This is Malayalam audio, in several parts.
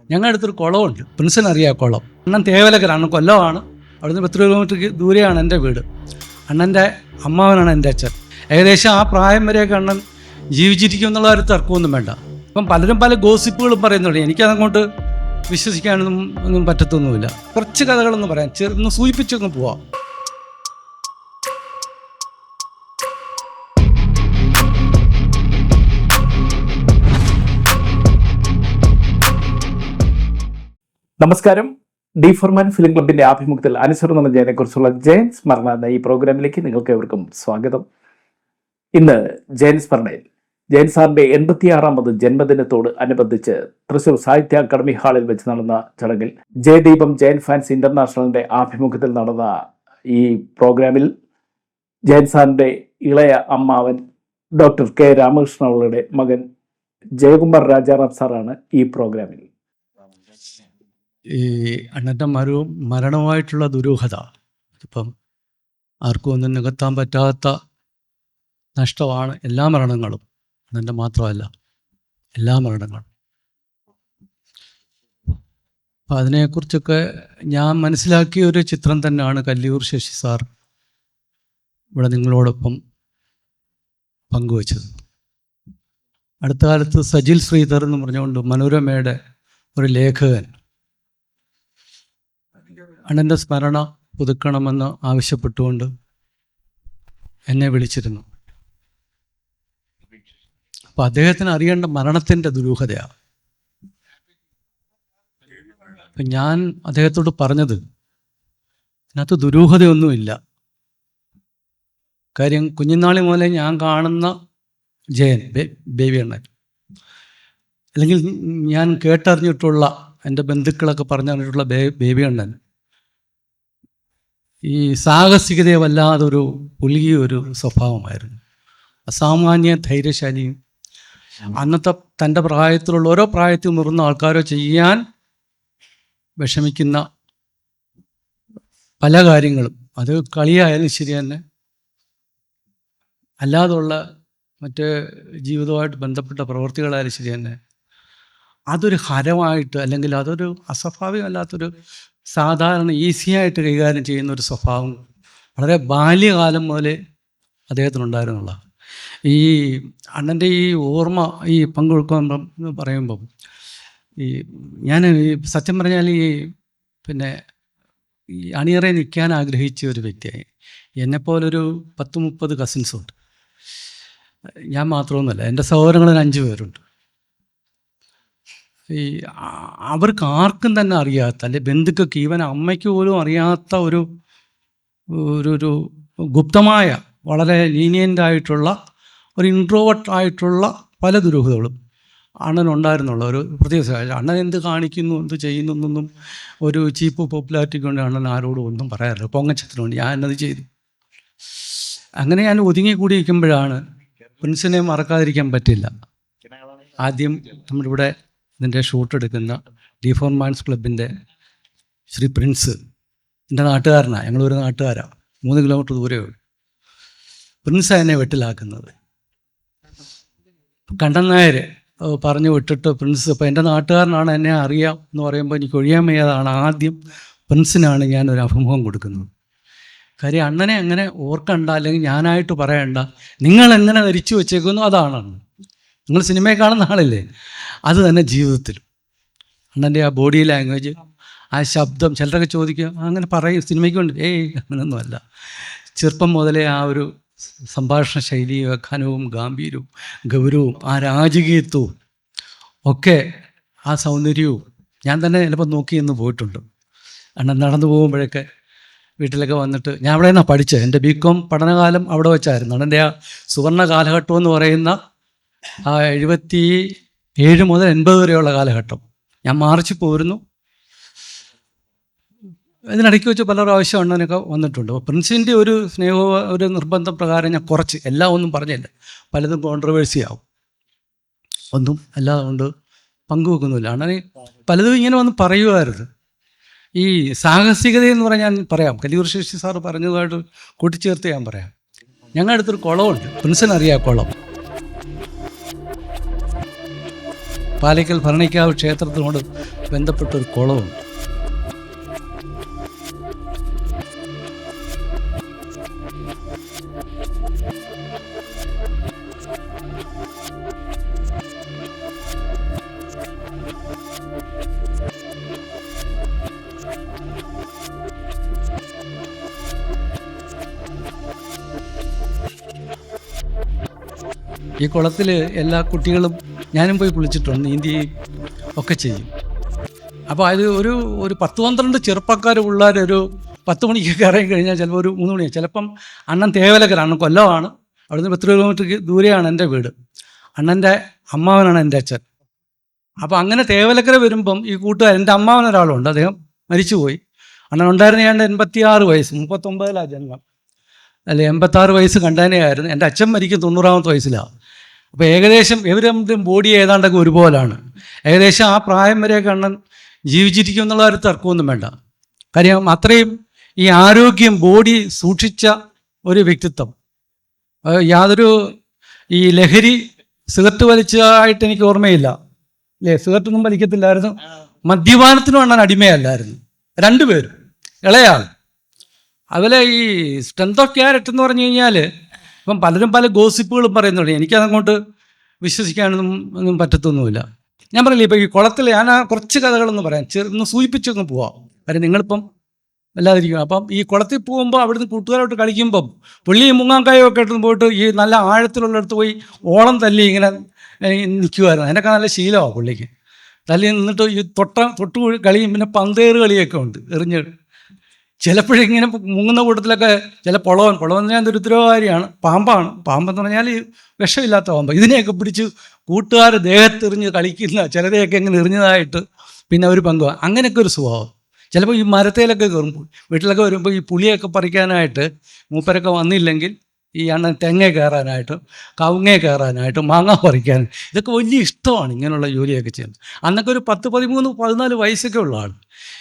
ഞങ്ങളുടെ അടുത്തൊരു കുളമുണ്ട്. പ്രിൻസിന് അറിയാം കുളം. അണ്ണൻ തേവലക്കരാണ് കൊല്ലമാണ്. അവിടുന്ന് പത്ത് കിലോമീറ്റർ ദൂരെയാണ് എന്റെ വീട്. അണ്ണന്റെ അമ്മാവനാണ് എന്റെ അച്ഛൻ. ഏകദേശം ആ പ്രായം വരെയൊക്കെ അണ്ണൻ ജീവിച്ചിരിക്കും എന്നുള്ള ഒരു തർക്കമൊന്നും വേണ്ട. ഇപ്പം പലരും പല ഗോസിപ്പുകളും പറയുന്നുണ്ട്. എനിക്കതങ്ങോട്ട് വിശ്വസിക്കാനൊന്നും ഒന്നും പറ്റത്തൊന്നുമില്ല. കുറച്ച് കഥകളൊന്നും പറയാം. ചെറുന്ന് സൂചിപ്പിച്ചൊന്ന് പോവാം. നമസ്കാരം. ഡി ഫോർമാൻ ഫിലിം ക്ലബിന്റെ ആഭിമുഖ്യത്തിൽ അനുസരണം ജയനെ കുറിച്ചുള്ള ജയൻ സ്മരണ എന്ന ഈ പ്രോഗ്രാമിലേക്ക് നിങ്ങൾക്ക് ഏവർക്കും സ്വാഗതം. ഇന്ന് ജയൻ സ്മരണയിൽ ജയൻ സാറിന്റെ എൺപത്തിയാറാമത് ജന്മദിനത്തോട് അനുബന്ധിച്ച് തൃശൂർ സാഹിത്യ അക്കാദമി ഹാളിൽ വെച്ച് നടന്ന ചടങ്ങിൽ ജയദീപം ജയൻ ഫാൻസ് ഇന്റർനാഷണലിന്റെ ആഭിമുഖ്യത്തിൽ നടന്ന ഈ പ്രോഗ്രാമിൽ ജയൻ സാറിന്റെ ഇളയ അമ്മാവൻ ഡോക്ടർ കെ രാമകൃഷ്ണ മകൻ ജയകുമാർ രാജാറാം സാറാണ് ഈ പ്രോഗ്രാമിൽ ഈ അണ്ണന്റെ മരു മരണമായിട്ടുള്ള ദുരൂഹത. ഇപ്പം ആർക്കും ഒന്നും നികത്താൻ പറ്റാത്ത നഷ്ടമാണ് എല്ലാ മരണങ്ങളും. അണ്ണന്റെ മാത്രമല്ല എല്ലാ മരണങ്ങളും. അപ്പം അതിനെക്കുറിച്ചൊക്കെ ഞാൻ മനസ്സിലാക്കിയ ഒരു ചിത്രം തന്നെയാണ് കല്ലിയൂർ ശശി സാർ ഇവിടെ നിങ്ങളോടൊപ്പം പങ്കുവച്ചത്. അടുത്ത കാലത്ത് സജിൽ ശ്രീധർ എന്ന് പറഞ്ഞുകൊണ്ട് മനോരമയുടെ ഒരു ലേഖകൻ അണ്ണന്റെ സ്മരണ പുതുക്കണമെന്ന് ആവശ്യപ്പെട്ടുകൊണ്ട് എന്നെ വിളിച്ചിരുന്നു. അപ്പം അദ്ദേഹത്തിന് അറിയേണ്ട മരണത്തിന്റെ ദുരൂഹതയാണ് ഞാൻ അദ്ദേഹത്തോട് പറഞ്ഞത് അതിനകത്ത് ദുരൂഹതയൊന്നുമില്ല. കാര്യം കുഞ്ഞുനാളി മുതലേ ഞാൻ കാണുന്ന ജയൻ ബേബി അണ്ണൻ. അല്ലെങ്കിൽ ഞാൻ കേട്ടറിഞ്ഞിട്ടുള്ള എന്റെ ബന്ധുക്കളൊക്കെ പറഞ്ഞു പറഞ്ഞിട്ടുള്ള ബേ ബേബി അണ്ണൻ ഈ സാഹസികതയെ വല്ലാതെ ഒരു പുലിയ ഒരു സ്വഭാവമായിരുന്നു. അസാമാന്യ ധൈര്യശാലിയും അന്നത്തെ തന്റെ പ്രായത്തിലുള്ള ഓരോ പ്രായത്തിൽ മുറുന്ന ആൾക്കാരോ ചെയ്യാൻ വിഷമിക്കുന്ന പല കാര്യങ്ങളും. അത് കളിയായാലും ശരി തന്നെ. അല്ലാതുള്ള മറ്റ് ജീവിതവുമായിട്ട് ബന്ധപ്പെട്ട പ്രവൃത്തികളായാലും ശരി തന്നെ. അതൊരു ഹരമായിട്ട് അല്ലെങ്കിൽ അതൊരു അസ്വാഭാവികമല്ലാത്തൊരു സാധാരണ ഈസിയായിട്ട് കൈകാര്യം ചെയ്യുന്ന ഒരു സ്വഭാവം വളരെ ബാല്യകാലം മുതലേ അദ്ദേഹത്തിനുണ്ടായിരുന്നുള്ള. ഈ അണ്ണന്റെ ഈ ഓർമ്മ ഈ പങ്കുവെക്കുമ്പം എന്ന് പറയുമ്പം ഈ ഞാൻ സത്യം പറഞ്ഞാൽ ഈ പിന്നെ ഈ അണിയറെ നിൽക്കാൻ ആഗ്രഹിച്ച ഒരു വ്യക്തിയായി. എന്നെപ്പോലൊരു പത്ത് മുപ്പത് കസിൻസ് ഉണ്ട്. ഞാൻ മാത്രമൊന്നുമല്ല എന്റെ സഹോദരങ്ങളിൽ അഞ്ച് പേരുണ്ട്. ഈ അവർക്ക് ആർക്കും തന്നെ അറിയാത്ത അല്ലെ ബന്ധുക്കൾക്ക് ഈവൻ അമ്മയ്ക്ക് പോലും അറിയാത്ത ഒരു ഒരു ഗുപ്തമായ വളരെ ലീനിയന്റായിട്ടുള്ള ഒരു ഇൻട്രോവേർട്ട് ആയിട്ടുള്ള പല ദുരൂഹതകളും അണ്ണൻ അണ്ണനുണ്ടായിരുന്നുള്ള ഒരു പ്രത്യേക അണ്ണൻ എന്ത് കാണിക്കുന്നു എന്ത് ചെയ്യുന്നു എന്നൊന്നും ഒരു ചീപ്പ് പോപ്പുലാരിറ്റി കൊണ്ട് അണ്ണൻ ആരോടും ഒന്നും പറയാറില്ല. പൊങ്ങച്ചത്തിനുണ്ട്. ഞാൻ എന്നത് ചെയ്തു. അങ്ങനെ ഞാൻ ഒതുങ്ങി കൂടിയിരിക്കുമ്പോഴാണ് പ്രിൻസിനെ മറക്കാതിരിക്കാൻ പറ്റില്ല. ആദ്യം നമ്മളിവിടെ ഇതിന്റെ ഷൂട്ട് എടുക്കുന്ന ഡിഫോർമാൻസ് ക്ലബിന്റെ ശ്രീ പ്രിൻസ് എന്റെ നാട്ടുകാരനാണ് ഞങ്ങളൊരു നാട്ടുകാരാണ് മൂന്ന് കിലോമീറ്റർ ദൂരേ ഉള്ളൂ. പ്രിൻസ് എന്നെ വെട്ടിലാക്കുന്നത്. കണ്ടൻ നായർ പറഞ്ഞു വിട്ടിട്ട് പ്രിൻസ് ഇപ്പം എന്റെ നാട്ടുകാരനാണ് എന്നെ അറിയാം എന്ന് പറയുമ്പോൾ എനിക്ക് ഒഴിയാൻ വയ്യാതാണ്. ആദ്യം പ്രിൻസിനാണ് ഞാൻ ഒരു അഭിമുഖം കൊടുക്കുന്നത്. കാര്യം അണ്ണനെ അങ്ങനെ ഓർക്കണ്ട അല്ലെങ്കിൽ ഞാനായിട്ട് പറയണ്ട നിങ്ങൾ എങ്ങനെ ധരിച്ചു വെച്ചേക്കുന്നു? അതാണ് നിങ്ങൾ സിനിമയെ കാണുന്ന ആളല്ലേ? അത് തന്നെ ജീവിതത്തിലും. അണ്ണന്റെ ആ ബോഡി ലാംഗ്വേജ് ആ ശബ്ദം ചിലരൊക്കെ ചോദിക്കുക അങ്ങനെ പറയും സിനിമയ്ക്ക് വേണ്ടി ഏയ് അങ്ങനെയൊന്നുമല്ല ചെറുപ്പം മുതലേ ആ ഒരു സംഭാഷണ ശൈലി ഘനവും ഗാംഭീര്യവും ഗൗരവവും ആ രാജകീയത്വവും ഒക്കെ ആ സൗന്ദര്യവും ഞാൻ തന്നെ ചിലപ്പോൾ നോക്കി എന്ന് പോയിട്ടുണ്ട്. അണ്ണൻ നടന്നു പോകുമ്പോഴൊക്കെ വീട്ടിലൊക്കെ വന്നിട്ട് ഞാൻ അവിടെ നിന്നാണ് പഠിച്ചത്? എന്റെ ബി കോം പഠനകാലം അവിടെ വെച്ചായിരുന്നു. അണ്ണന്റെ ആ സുവർണ കാലഘട്ടം എന്ന് പറയുന്ന ആ എഴുപത്തി ഏഴ് മുതൽ എൺപത് വരെയുള്ള കാലഘട്ടം. ഞാൻ മാർച്ച് പോരുന്നു. ഇതിനിടയ്ക്ക് വെച്ച് പല പ്രാവശ്യം അണ്ണനൊക്കെ വന്നിട്ടുണ്ട്. അപ്പോൾ പ്രിൻസിന്റെ ഒരു സ്നേഹ ഒരു നിർബന്ധ പ്രകാരം ഞാൻ കുറച്ച് എല്ലാം ഒന്നും പറഞ്ഞില്ല. പലതും കോൺട്രവേഴ്സി ആവും. ഒന്നും എല്ലാം കൊണ്ട് പങ്കുവെക്കുന്നില്ല അങ്ങനെ പലതും ഇങ്ങനെ വന്ന് പറയുമായിരുന്നു ഈ സാഹസികത എന്ന് പറഞ്ഞാൽ ഞാൻ പറയാം. കലിയൂർ ശേഷി സാറ് പറഞ്ഞതുമായിട്ട് കൂട്ടിച്ചേർത്ത് ഞാൻ പറയാം. ഞങ്ങളുടെ അടുത്തൊരു കുളമുണ്ട്. പ്രിൻസിനറിയാം കുളം. പാലയ്ക്കൽ ഭരണിക്കാവ് ക്ഷേത്രത്തിനോട് ബന്ധപ്പെട്ടൊരു കുളമുണ്ട് ഈ കുളത്തിൽ എല്ലാ കുട്ടികളും ഞാനും പോയി കുളിച്ചിട്ടുണ്ട് നീന്തി ഒക്കെ ചെയ്യും. അപ്പോൾ അത് ഒരു ഒരു പത്ത് പന്ത്രണ്ട് ചെറുപ്പക്കാർ പിള്ളേരൊരു പത്ത് മണിക്കൊക്കെ ഇറങ്ങി കഴിഞ്ഞാൽ ചിലപ്പോൾ ഒരു മൂന്ന് മണിയാണ് ചിലപ്പം അണ്ണൻ തേവലക്കരാണ് കൊല്ലമാണ്. അവിടുന്ന് പത്ത് കിലോമീറ്റർ ദൂരെയാണ് എന്റെ വീട്. അണ്ണന്റെ അമ്മാവനാണ് എന്റെ അച്ഛൻ. അപ്പോൾ അങ്ങനെ തേവലക്കര വരുമ്പം ഈ കൂട്ടുകാർ എന്റെ അമ്മാവൻ ഒരാളുണ്ട് അദ്ദേഹം മരിച്ചുപോയി. അണ്ണൻ ഉണ്ടായിരുന്ന ഞാൻ എൺപത്തി ആറ് വയസ്സ് മുപ്പത്തൊമ്പതിലാണ് ജന്മം. അല്ലെ എൺപത്താറ് വയസ്സ് കണ്ടതിനെയായിരുന്നു. എന്റെ അച്ഛൻ മരിക്കും തൊണ്ണൂറാമത്തെ വയസ്സിലാണ് അപ്പോൾ ഏകദേശം ഇവർ ബോഡി ഏതാണ്ടൊക്കെ ഒരുപോലാണ്. ഏകദേശം ആ പ്രായം വരെ കണ്ണൻ ജീവിച്ചിരിക്കും എന്നുള്ള ഒരു തർക്കമൊന്നും വേണ്ട. കാര്യം അത്രയും ഈ ആരോഗ്യം ബോഡി സൂക്ഷിച്ച ഒരു വ്യക്തിത്വം. യാതൊരു ഈ ലഹരി സിഗരറ്റ് വലിച്ചതായിട്ട് എനിക്ക് ഓർമ്മയില്ല. അല്ലേ? സിഗരറ്റൊന്നും വലിക്കത്തില്ലായിരുന്നു. മദ്യപാനത്തിനും അണ്ണൻ അടിമയല്ലായിരുന്നു. രണ്ടുപേരും. ഇളയാൾ. അതുപോലെ ഈ സ്ട്രെങ്ത് ഓഫ് ക്യാരറ്റ് എന്ന് പറഞ്ഞു കഴിഞ്ഞാൽ ഇപ്പം പലരും പല ഗോസിപ്പുകളും പറയുന്നുണ്ട്. എനിക്കതങ്ങോട്ട് വിശ്വസിക്കാനൊന്നും ഒന്നും പറ്റത്തൊന്നുമില്ല. ഞാൻ പറയില്ലേ ഇപ്പം ഈ കുളത്തിൽ ഞാൻ ആ കുറച്ച് കഥകളൊന്ന് പറയാം. ചെറു ഒന്ന് സൂചിപ്പിച്ചൊന്ന് പോവാം. കാര്യം നിങ്ങളിപ്പം വല്ലാതിരിക്കും. അപ്പം ഈ കുളത്തിൽ പോകുമ്പോൾ അവിടുന്ന് കൂട്ടുകാരോട്ട് കളിക്കുമ്പം പുള്ളി മുങ്ങാങ്കായോ ഒക്കെ ഇട്ട് പോയിട്ട് ഈ നല്ല ആഴത്തിലുള്ളിടത്ത് പോയി ഓളം തല്ലി ഇങ്ങനെ നിൽക്കുമായിരുന്നു അതിനൊക്കെ നല്ല ശീലമാണ് പുള്ളിക്ക്. തല്ലി നിന്നിട്ട് ഈ തൊട്ട തൊട്ട് കളിയും പിന്നെ പന്തേറ് കളിയൊക്കെ ഉണ്ട്. എറിഞ്ഞ് ചിലപ്പോഴിങ്ങനെ മുങ്ങുന്ന കൂട്ടത്തിലൊക്കെ ചില പൊളവൻ പൊളവൻ എന്ന് പറഞ്ഞാൽ ദുരിദ്രകാരിയാണ് പാമ്പാണ്. പാമ്പെന്ന് പറഞ്ഞാൽ വിഷമില്ലാത്ത പാമ്പ്. ഇതിനെയൊക്കെ പിടിച്ച് കൂട്ടുകാർ ദേഹത്തെറിഞ്ഞ് കളിക്കുന്ന ചിലരെയൊക്കെ ഇങ്ങനെ എറിഞ്ഞതായിട്ട് പിന്നെ അവർ പങ്കുവാണ് അങ്ങനെയൊക്കെ ഒരു സ്വഭാവം. ചിലപ്പോൾ ഈ മരത്തേലൊക്കെ കയറും വീട്ടിലൊക്കെ വരുമ്പോൾ ഈ പുളിയൊക്കെ പറിക്കാനായിട്ട് മൂപ്പരൊക്കെ വന്നില്ലെങ്കിൽ ഈ അണ്ണൻ തെങ്ങ കയറാനായിട്ടും കവുങ്ങ കയറാനായിട്ടും മാങ്ങ പറിക്കാൻ. ഇതൊക്കെ വലിയ ഇഷ്ടമാണ് ഇങ്ങനെയുള്ള ജോലിയൊക്കെ ചെയ്യുന്നത്. അന്നൊക്കെ ഒരു പത്ത് പതിമൂന്ന് പതിനാല് വയസ്സൊക്കെ ഉള്ള ആൾ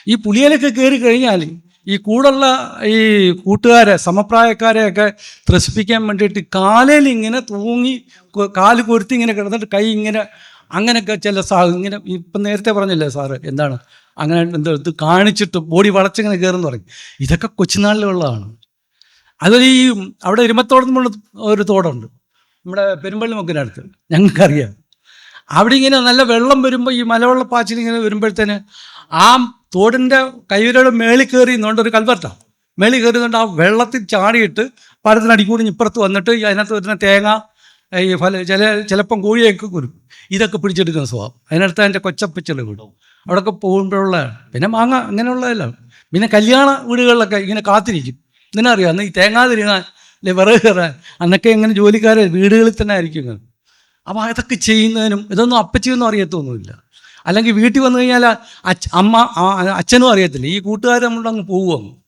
ഈ പുളിയിലൊക്കെ കയറി കഴിഞ്ഞാൽ ഈ കൂടുള്ള ഈ കൂട്ടുകാരെ സമപ്രായക്കാരെ ഒക്കെ ത്രസിപ്പിക്കാൻ വേണ്ടിയിട്ട് കാലയിൽ ഇങ്ങനെ തൂങ്ങി കാൽ കൊരുത്തി ഇങ്ങനെ കിടന്നിട്ട് കൈ ഇങ്ങനെ അങ്ങനെയൊക്കെ ചില സാ ഇങ്ങനെ ഇപ്പം നേരത്തെ പറഞ്ഞില്ലേ സാറ്? എന്താണ്? അങ്ങനെ എന്തോ ഇത് കാണിച്ചിട്ട് ബോഡി വളച്ചിങ്ങനെ കയറുന്നു പറഞ്ഞു ഇതൊക്കെ കൊച്ചുനാളിലുള്ളതാണ്. അതൊരു ഈ അവിടെ ഇരുമത്തോടത്തുമുള്ള ഒരു തോടുണ്ട്. നമ്മുടെ പെരുമ്പള്ളി മുക്കിനടുത്ത് ഞങ്ങൾക്കറിയാം. അവിടെ ഇങ്ങനെ നല്ല വെള്ളം വരുമ്പോൾ ഈ മലവെള്ളപ്പാച്ചിൽ ഇങ്ങനെ വരുമ്പോഴത്തേന് ആ തോടിന്റെ കൈവരയുടെ മേളിൽ കയറി എന്നുകൊണ്ട് ഒരു കൽവർട്ടാണ് മേളിൽ കയറി നിന്നുകൊണ്ട് ആ വെള്ളത്തിൽ ചാടിയിട്ട് പാലത്തിനടിക്കൂടി ഇപ്പുറത്ത് വന്നിട്ട് അതിനകത്ത് വരുന്ന തേങ്ങ ഈ ഫല ചില ചിലപ്പം കോഴിയൊക്കെ കുരും. ഇതൊക്കെ പിടിച്ചെടുക്കുന്ന സ്വഭാവം. അതിനടുത്ത് അതിന്റെ കൊച്ചപ്പച്ചൽ വിടും. അവിടെയൊക്കെ പോകുമ്പോഴുള്ള പിന്നെ മാങ്ങ അങ്ങനെയുള്ളതല്ല പിന്നെ കല്യാണ വീടുകളിലൊക്കെ ഇങ്ങനെ കാത്തിരിക്കും. ഇതിനറിയാം അന്ന് ഈ തേങ്ങാ തിരികാൻ അല്ലെ വിറക് കയറാൻ അന്നൊക്കെ ഇങ്ങനെ ജോലിക്കാരെ വീടുകളിൽ തന്നെ ആയിരിക്കും. അപ്പോൾ അതൊക്കെ ചെയ്യുന്നതിനും ഇതൊന്നും അപ്പച്ചിയൊന്നും അറിയത്തൊന്നുമില്ല. അല്ലെങ്കിൽ വീട്ടിൽ വന്നു കഴിഞ്ഞാൽ അമ്മ അച്ഛനും അറിയത്തില്ല. ഈ കൂട്ടുകാർ നമ്മളുടെ അങ്ങ് പോകും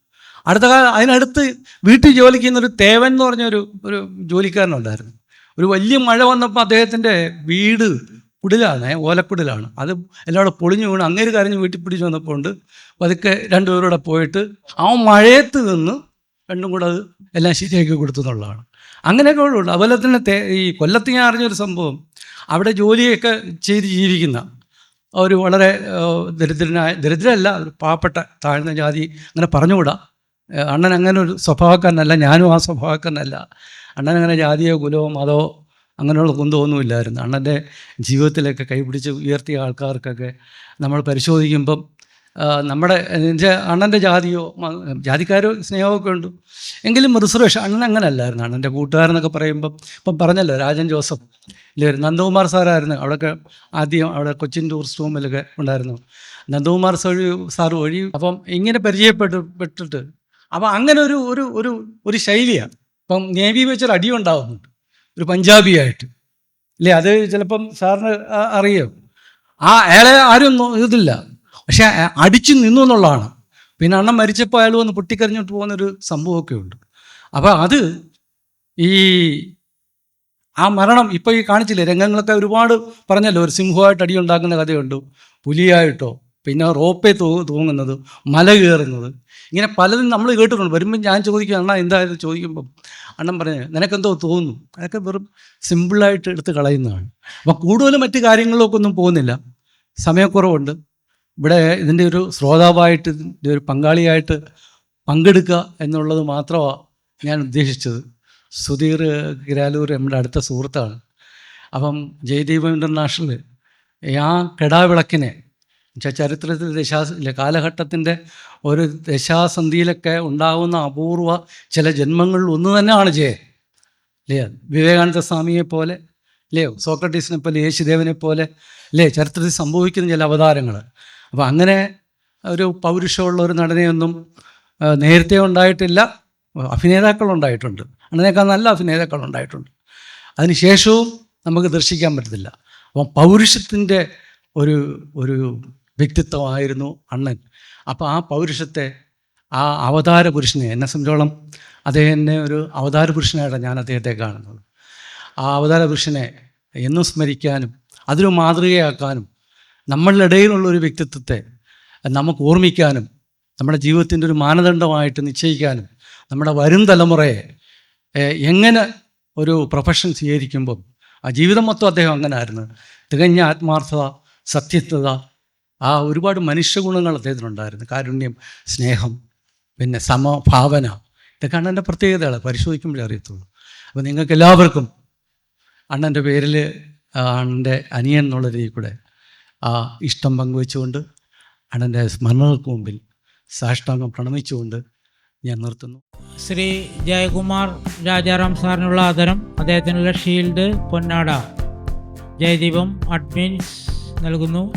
അടുത്ത കാലം അതിനടുത്ത് വീട്ടിൽ ജോലിക്ക് ചെയ്യുന്ന ഒരു തേവൻ എന്ന് പറഞ്ഞൊരു ഒരു ജോലിക്കാരനുണ്ടായിരുന്നു. ഒരു വലിയ മഴ വന്നപ്പോൾ അദ്ദേഹത്തിന്റെ വീട് കുടിലാണ് ഓലക്കുടിലാണ്. അത് എല്ലാവരും പൊളിഞ്ഞു വീണ് അങ്ങേര് കരഞ്ഞ് വീട്ടിൽ പിടിച്ച് വന്നപ്പോൾ ഉണ്ട്. പതുക്കെ രണ്ടുപേരൂടെ പോയിട്ട് ആ മഴയത്ത് നിന്ന് രണ്ടും കൂടെ അത് എല്ലാം ശരിയാക്കി കൊടുത്തു എന്നുള്ളതാണ്. അങ്ങനെയൊക്കെ ഉള്ളൂ. അതുപോലെ തന്നെ ഈ കൊല്ലത്ത് ഞാൻ അറിഞ്ഞൊരു സംഭവം. അവിടെ ജോലിയൊക്കെ ചെയ്ത് ജീവിക്കുന്ന ഒരു വളരെ ദരിദ്രനായ ദരിദ്രല്ല പാവപ്പെട്ട താഴ്ന്ന ജാതി അങ്ങനെ പറഞ്ഞുകൂടാ. അണ്ണൻ അങ്ങനെ ഒരു സ്വഭാവക്കാരനല്ല ഞാനും ആ സ്വഭാവക്കാരനല്ല. അണ്ണൻ അങ്ങനെ ജാതിയോ കുലമോ മതമോ അങ്ങനെയുള്ള കുന്തമൊന്നുമില്ലായിരുന്നു. അണ്ണന്റെ ജീവിതത്തിലൊക്കെ കൈപിടിച്ച് ഉയർത്തിയ ആൾക്കാർക്കൊക്കെ നമ്മൾ പരിശോധിക്കുമ്പം നമ്മുടെ അണ്ണന്റെ ജാതിയോ ജാതിക്കാരോ സ്നേഹമൊക്കെ ഉണ്ട്? എങ്കിലും റിസർവേഷൻ അണ്ണൻ അങ്ങനെ അല്ലായിരുന്നു അണ്ണന്റെ കൂട്ടുകാരെന്നൊക്കെ പറയുമ്പം ഇപ്പം പറഞ്ഞല്ലോ രാജൻ ജോസഫ് ഇല്ലേ? നന്ദകുമാർ സാറായിരുന്നു. അവിടെയൊക്കെ ആദ്യം അവിടെ കൊച്ചിൻ ടൂറിസ്റ്റ് ഹോമിലൊക്കെ ഉണ്ടായിരുന്നു. നന്ദകുമാർ സാർ സാർ വഴി അപ്പം ഇങ്ങനെ പരിചയപ്പെട്ട് പെട്ടിട്ട്. അപ്പം അങ്ങനെ ഒരു ഒരു ഒരു ഒരു ശൈലിയാണ് ഇപ്പം നേവി വെച്ചൊരു അടി ഉണ്ടാവുന്നുണ്ട്. ഒരു പഞ്ചാബിയായിട്ട് ഇല്ലേ? അത് ചിലപ്പം സാറിന് അറിയാം. ആ അയാളെ ആരും ഇതില്ല. പക്ഷെ അടിച്ചു നിന്നു എന്നുള്ളതാണ്. പിന്നെ അണ്ണൻ മരിച്ചപ്പോൾ അയാൾ വന്ന് പൊട്ടിക്കറിഞ്ഞിട്ട് പോകുന്നൊരു സംഭവമൊക്കെ ഉണ്ട്. അപ്പോൾ അത് ഈ ആ മരണം ഇപ്പോൾ ഈ കാണിച്ചില്ലേ രംഗങ്ങളൊക്കെ ഒരുപാട് പറഞ്ഞല്ലോ ഒരു സിംഹമായിട്ട് അടി ഉണ്ടാക്കുന്ന കഥയുണ്ട് പുലിയായിട്ടോ പിന്നെ റോപ്പേ തൂ തൂങ്ങുന്നത് മല കയറുന്നത്. ഇങ്ങനെ പലതും നമ്മൾ കേട്ടിട്ടുണ്ട്. വരുമ്പോൾ ഞാൻ ചോദിക്കും അണ്ണ എന്തായാലും ചോദിക്കുമ്പം അണ്ണൻ പറഞ്ഞു നിനക്കെന്തോ തോന്നുന്നു. അതൊക്കെ വെറും സിമ്പിളായിട്ട് എടുത്ത് കളയുന്നതാണ്. അപ്പം കൂടുതലും മറ്റു കാര്യങ്ങളിലൊക്കെ ഒന്നും പോകുന്നില്ല. സമയക്കുറവുണ്ട്. ഇവിടെ ഇതിന്റെ ഒരു ശ്രോതാവായിട്ട് ഇതിന്റെ ഒരു പങ്കാളിയായിട്ട് പങ്കെടുക്കുക എന്നുള്ളത് മാത്രമാണ് ഞാൻ ഉദ്ദേശിച്ചത്. സുധീർ കിരാലൂർ നമ്മുടെ അടുത്ത സുഹൃത്താണ്. അപ്പം ജയദീപം ഇന്റർനാഷണൽ ആ കെടാവിളക്കിനെ എന്നുവെച്ചാൽ ചരിത്രത്തിൽ ദശാ കാലഘട്ടത്തിന്റെ ഒരു ദശാസന്ധിയിലൊക്കെ ഉണ്ടാകുന്ന അപൂർവ ചില ജന്മങ്ങളിൽ ഒന്ന് തന്നെയാണ് ജയ. അല്ലേ വിവേകാനന്ദ സ്വാമിയെ പോലെ അല്ലേ സോക്രട്ടീസിനെ പോലെ യേശുദേവനെ പോലെ അല്ലേ ചരിത്രത്തിൽ സംഭവിക്കുന്ന ചില അവതാരങ്ങൾ അപ്പോൾ അങ്ങനെ ഒരു പൗരുഷമുള്ള ഒരു നടനെയൊന്നും നേരത്തെ ഉണ്ടായിട്ടില്ല. അഭിനേതാക്കൾ ഉണ്ടായിട്ടുണ്ട് അങ്ങനെയൊക്കെ നല്ല അഭിനേതാക്കൾ ഉണ്ടായിട്ടുണ്ട് അതിനുശേഷവും നമുക്ക് ദർശിക്കാൻ പറ്റത്തില്ല. അപ്പം പൗരുഷത്തിന്റെ ഒരു ഒരു വ്യക്തിത്വമായിരുന്നു അണ്ണൻ. അപ്പോൾ ആ പൗരുഷത്തെ ആ അവതാര പുരുഷനെ എന്നെ സംബന്ധിച്ചോളം അദ്ദേഹത്തിന്റെ ഒരു അവതാര പുരുഷനായിട്ടാണ് ഞാൻ അദ്ദേഹത്തെ കാണുന്നത്. ആ അവതാര പുരുഷനെ എന്നും സ്മരിക്കാനും അതൊരു മാതൃകയാക്കാനും നമ്മളുടെ ഇടയിലുള്ള ഒരു വ്യക്തിത്വത്തെ നമുക്ക് ഓർമ്മിക്കാനും നമ്മുടെ ജീവിതത്തിന്റെ ഒരു മാനദണ്ഡമായിട്ട് നിശ്ചയിക്കാനും നമ്മുടെ വരും തലമുറയെ എങ്ങനെ ഒരു പ്രൊഫഷൻ സ്വീകരിക്കുമ്പം ആ ജീവിതം മൊത്തം അദ്ദേഹം അങ്ങനെ ആയിരുന്നു തികഞ്ഞ ആത്മാർത്ഥത സത്യത്വത ആ ഒരുപാട് മനുഷ്യഗുണങ്ങൾ അദ്ദേഹത്തിനുണ്ടായിരുന്നു. കാരുണ്യം സ്നേഹം പിന്നെ സമഭാവന ഇതൊക്കെയാണ് എന്റെ പ്രത്യേകതകൾ. പരിശോധിക്കുമ്പോഴേ അറിയത്തുള്ളൂ. അപ്പോൾ നിങ്ങൾക്ക് എല്ലാവർക്കും അണ്ണന്റെ പേരിൽ അണ്ണന്റെ അനിയൻ എന്നുള്ള രീതിയിൽ കൂടെ ആ ഇഷ്ടം പങ്കുവെച്ചുകൊണ്ട് അണ്ണന്റെ സ്മരണകൾക്ക് മുമ്പിൽ സാഷ്ടാംഗം പ്രണമിച്ചുകൊണ്ട് ഞാൻ നിർത്തുന്നു. ശ്രീ ജയകുമാർ രാജാറാം സാറിനുള്ള ആദരം അദ്ദേഹത്തിനുള്ള ഷീൽഡ് പൊന്നാട. ജയദീപം അഡ്മിൻസ് നൽകുന്നു.